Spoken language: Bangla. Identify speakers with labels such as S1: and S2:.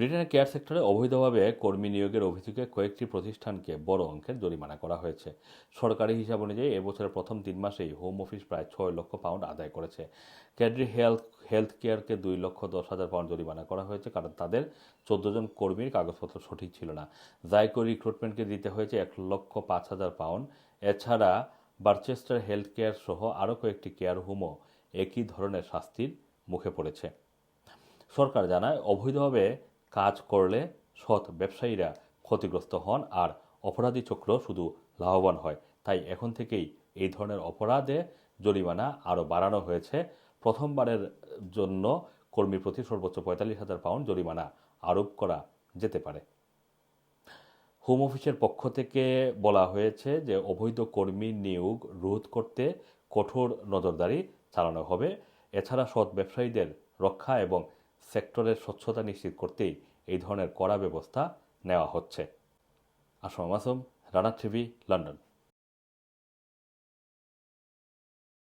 S1: ব্রিটেনের কেয়ার সেক্টরে অবৈধভাবে কর্মী নিয়োগের অভিযোগে কয়েকটি প্রতিষ্ঠানকে বড় অঙ্কের জরিমানা করা হয়েছে। সরকারি হিসাব অনুযায়ী এবছরের প্রথম তিন মাসেই হোম অফিস প্রায় ছয় লক্ষ পাউন্ড আদায় করেছে। ক্যাডরি হেলথ হেলথ কেয়ারকে দুই লক্ষ দশ হাজার পাউন্ড জরিমানা করা হয়েছে কারণ তাদের চোদ্দ জন কর্মীর কাগজপত্র সঠিক ছিল না। জাইকো রিক্রুটমেন্টকে দিতে হয়েছে এক লক্ষ পাঁচ হাজার পাউন্ড। এছাড়া বার্চেস্টার হেলথ কেয়ার সহ আরও কয়েকটি কেয়ার হোমও একই ধরনের শাস্তির মুখে পড়েছে। সরকার জানায়, অবৈধভাবে কাজ করলে সৎ ব্যবসায়ীরা ক্ষতিগ্রস্ত হন আর অপরাধী চক্র শুধু লাভবান হয়। তাই এখন থেকেই এই ধরনের অপরাধে জরিমানা আরও বাড়ানো হয়েছে। প্রথমবারের জন্য কর্মীর প্রতি সর্বোচ্চ পঁয়তাল্লিশ হাজার পাউন্ড জরিমানা আরোপ করা যেতে পারে। হোম অফিসের পক্ষ থেকে বলা হয়েছে যে, অবৈধ কর্মী নিয়োগ রোধ করতে কঠোর নজরদারি চালানো হবে। এছাড়া সৎ ব্যবসায়ীদের রক্ষা এবং সেক্টরের স্বচ্ছতা নিশ্চিত করতেই এই ধরনের কড়া ব্যবস্থা নেওয়া হচ্ছে। Assam Assam Rana TV, London.